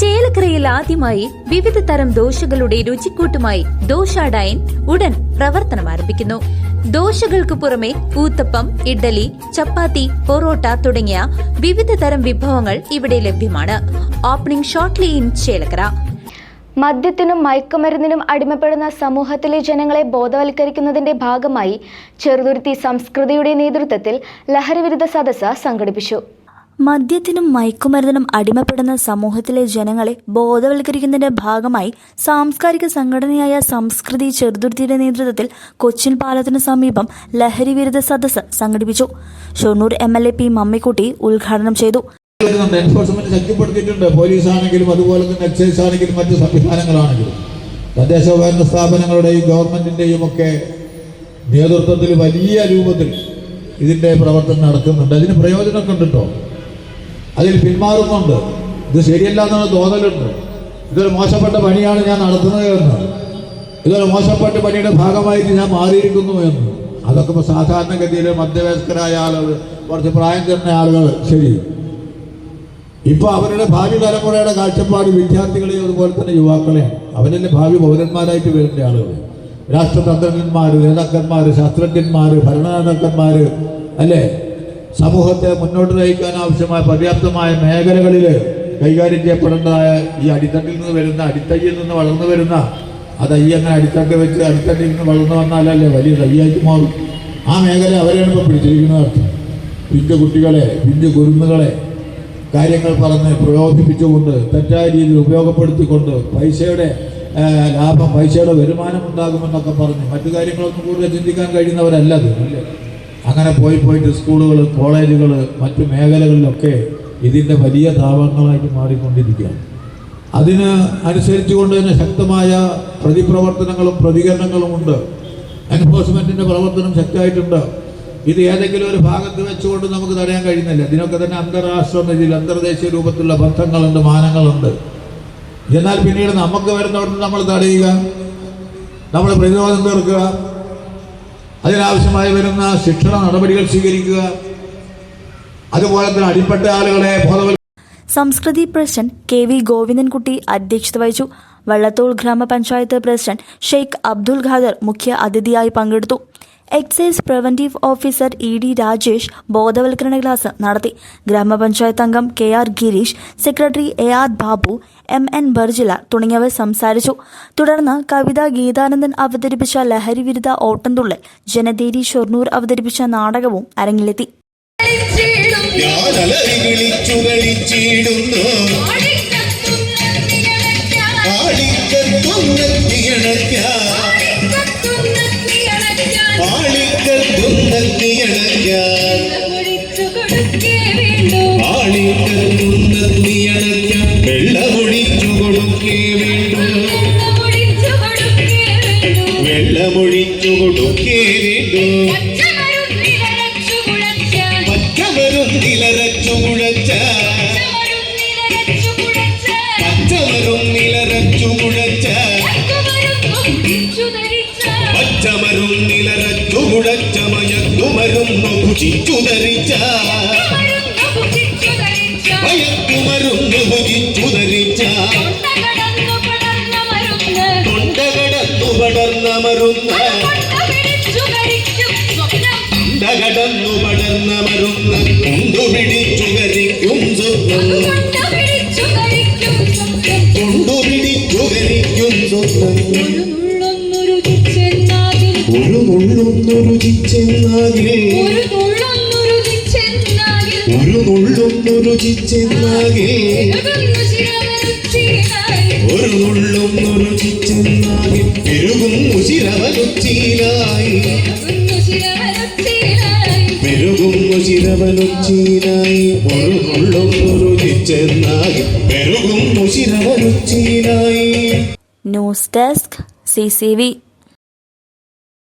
ചേലക്കരയിൽ ആദ്യമായി വിവിധ തരം ദോശകളുടെ രുചിക്കൂട്ടുമായി ദോശ ഡൈൻ ഉടൻ പ്രവർത്തനം ആരംഭിക്കുന്നു. ദോശകൾക്ക് പുറമെ ഊത്തപ്പം ഇഡ്ഡലി ചപ്പാത്തി പൊറോട്ട തുടങ്ങിയ വിവിധ തരം വിഭവങ്ങൾ ഇവിടെ ലഭ്യമാണ്. Opening shortly in Chelakkara. മദ്യത്തിനും മയക്കുമരുന്നിനും അടിമപ്പെടുന്ന സമൂഹത്തിലെ ജനങ്ങളെ ബോധവൽക്കരിക്കുന്നതിന്റെ ഭാഗമായി ചെറുതുരുത്തി സംസ്കൃതിയുടെ നേതൃത്വത്തിൽ ലഹരിവിരുദ്ധ സദസ്സ് സംഘടിപ്പിച്ചു. മദ്യത്തിനും മയക്കുമരുന്നിനും അടിമപ്പെടുന്ന സമൂഹത്തിലെ ജനങ്ങളെ ബോധവൽക്കരിക്കുന്നതിന്റെ ഭാഗമായി സാംസ്കാരിക സംഘടനയായ സംസ്കൃതി ചെറുതുരുത്തിയുടെ നേതൃത്വത്തിൽ കൊച്ചിൻ പാലത്തിനു സമീപം ലഹരി വിരുദ്ധ സദസ്സ് സംഘടിപ്പിച്ചു. Shoranur M L A P Mammikutty ഉദ്ഘാടനം ചെയ്തു. പോലീസ് ആണെങ്കിലും അതുപോലെ തന്നെ എക്സൈസ് ആണെങ്കിലും സംവിധാനങ്ങളാണെങ്കിലും. നേതൃത്വത്തിൽ വലിയ രൂപത്തിൽ ഇതിന്റെ പ്രവർത്തനം നടക്കുന്നുണ്ട്. അതിന് പ്രയോജനമൊക്കെ ഉണ്ട്? കേട്ടോ അതിൽ പിന്മാറുന്നുണ്ട്. ഇത് ശരിയല്ല എന്നൊരു തോന്നലുണ്ട്. ഇതൊരു മോശപ്പെട്ട പണിയാണ് ഞാൻ നടത്തുന്നത് എന്ന്. ഇതൊരു മോശപ്പെട്ട പണിയുടെ ഭാഗമായിട്ട് ഞാൻ മാറിയിരിക്കുന്നു എന്ന്. അതൊക്കെ ഇപ്പോൾ സാധാരണഗതിയിൽ മധ്യവയസ്കരായ ആളുകൾ കുറച്ച് പ്രായം ചെന്ന ആളുകൾ ശരി. ഇപ്പോൾ അവരുടെ ഭാവി തലമുറയുടെ കാഴ്ചപ്പാട് വിദ്യാർത്ഥികളെയും അതുപോലെ തന്നെ യുവാക്കളെയാണ്. അവരല്ലേ ഭാവി പൗരന്മാരായിട്ട് വരുന്ന ആളുകൾ. രാഷ്ട്രതന്ത്രജ്ഞന്മാർ നേതാക്കന്മാർ ശാസ്ത്രജ്ഞന്മാർ ഭരണനേതാക്കന്മാർ അല്ലേ? സമൂഹത്തെ മുന്നോട്ട് നയിക്കാൻ ആവശ്യമായ പര്യാപ്തമായ മേഖലകളിൽ കൈകാര്യം ചെയ്യപ്പെടേണ്ടതായ ഈ അടിത്തട്ടിൽ നിന്ന് വരുന്ന അടിത്തയ്യിൽ നിന്ന് വളർന്നു വരുന്ന ആ തയ്യ അങ്ങനെ അടിത്തട്ട് വെച്ച് അടിത്തട്ടിൽ നിന്ന് വളർന്നു വന്നാലല്ലേ വലിയ തയ്യായിട്ട് മാറും. ആ മേഖല അവരെയാണ് ഇപ്പോൾ പിടിച്ചിരിക്കുന്നത് അർത്ഥം. പിഞ്ചു കുട്ടികളെ പിഞ്ചു കുരുന്നുകളെ കാര്യങ്ങൾ പറഞ്ഞ് പ്രലോഭിപ്പിച്ചുകൊണ്ട് തെറ്റായ രീതിയിൽ ഉപയോഗപ്പെടുത്തിക്കൊണ്ട് പൈസയുടെ ലാഭം പൈസയുടെ വരുമാനം ഉണ്ടാകുമെന്നൊക്കെ പറഞ്ഞ് മറ്റു കാര്യങ്ങളൊന്നും കൂടുതൽ ചിന്തിക്കാൻ കഴിയുന്നവരല്ല അത് അങ്ങനെ പോയി പോയിട്ട് സ്കൂളുകൾ കോളേജുകൾ മറ്റു മേഖലകളിലൊക്കെ ഇതിന്റെ വലിയ താപങ്ങളായിട്ട് മാറിക്കൊണ്ടിരിക്കുകയാണ്. അതിന് അനുസരിച്ചുകൊണ്ട് തന്നെ ശക്തമായ പ്രതിപ്രവർത്തനങ്ങളും പ്രതികരണങ്ങളും ഉണ്ട്. എൻഫോഴ്സ്മെന്റിന്റെ പ്രവർത്തനം ശക്തമായിട്ടുണ്ട്. ഇത് ഏതെങ്കിലും ഒരു ഭാഗത്ത് വെച്ചുകൊണ്ട് നമുക്ക് തടയാൻ കഴിയുന്നില്ല. ഇതിനൊക്കെ തന്നെ അന്താരാഷ്ട്ര രീതിയിൽ അന്തർദേശീയ രൂപത്തിലുള്ള ബന്ധങ്ങളുണ്ട് മാനങ്ങളുണ്ട്. എന്നാൽ പിന്നീട് നമുക്ക് വരുന്നവർ നമ്മൾ തടയുക നമ്മൾ പ്രതിരോധം തീർക്കുക അതിനാവശ്യമായി വരുന്ന ശിക്ഷണ നടപടികൾ സ്വീകരിക്കുക. അതുപോലെ തന്നെ അടിപ്പെട്ട ആളുകളെ Samskriti president K V Govindankutty അധ്യക്ഷത വഹിച്ചു. വള്ളത്തോൾ ഗ്രാമപഞ്ചായത്ത് പ്രസിഡന്റ് ഷെയ്ഖ് അബ്ദുൽ ഖാദർ മുഖ്യ അതിഥിയായി പങ്കെടുത്തു. Excise preventive officer E D Rajesh ബോധവൽക്കരണ ക്ലാസ് നടത്തി. ഗ്രാമപഞ്ചായത്ത് അംഗം K R Girish secretary A R Babu M N Barjila തുടങ്ങിയവർ സംസാരിച്ചു. തുടർന്ന് കവിത ഗീതാനന്ദൻ അവതരിപ്പിച്ച ലഹരി വിരുദ്ധ ഓട്ടംതുള്ളൽ ജനതേരി ഷൊർണൂർ അവതരിപ്പിച്ച നാടകവും അരങ്ങിലെത്തി. വെള്ളമൊഴിച്ചു കൊടുക്കേ വേണ്ടു പച്ചമരും നിലരച്ചു മുഴച്ച. പച്ചമരും നിലരച്ചു കുഴച്ച പച്ചമരും നിലരച്ചു കുഴച്ച മയക്കുമരുന്നു ഭുജിച്ചു ധരിച്ച. തൊണ്ടകടന്നു പടർന്ന മരുന്ന് കൊണ്ടുപിടിച്ചു കരിക്കും സ്വപ്നം. കൊണ്ടുപിടിച്ചു കരിക്കും സ്വപ്നം. ഒരു നുള്ളൊന്നു രുചിച്ചെന്നാകിൽ ഒരു നുള്ളൊന്നു രുചിച്ചെന്നാകിൽ ഒരു നുള്ളൊന്നു രുചിച്ചെന്നാകിൽ പെരുകും ഉശിരവനുച്ചീലായി ഉശിരവനുച്ചീലായി ഒരു നുള്ളൊന്നു രുചിച്ചെന്നാകിൽ പെരുകും ഉശിരവനുച്ചീലായി news desk C C V.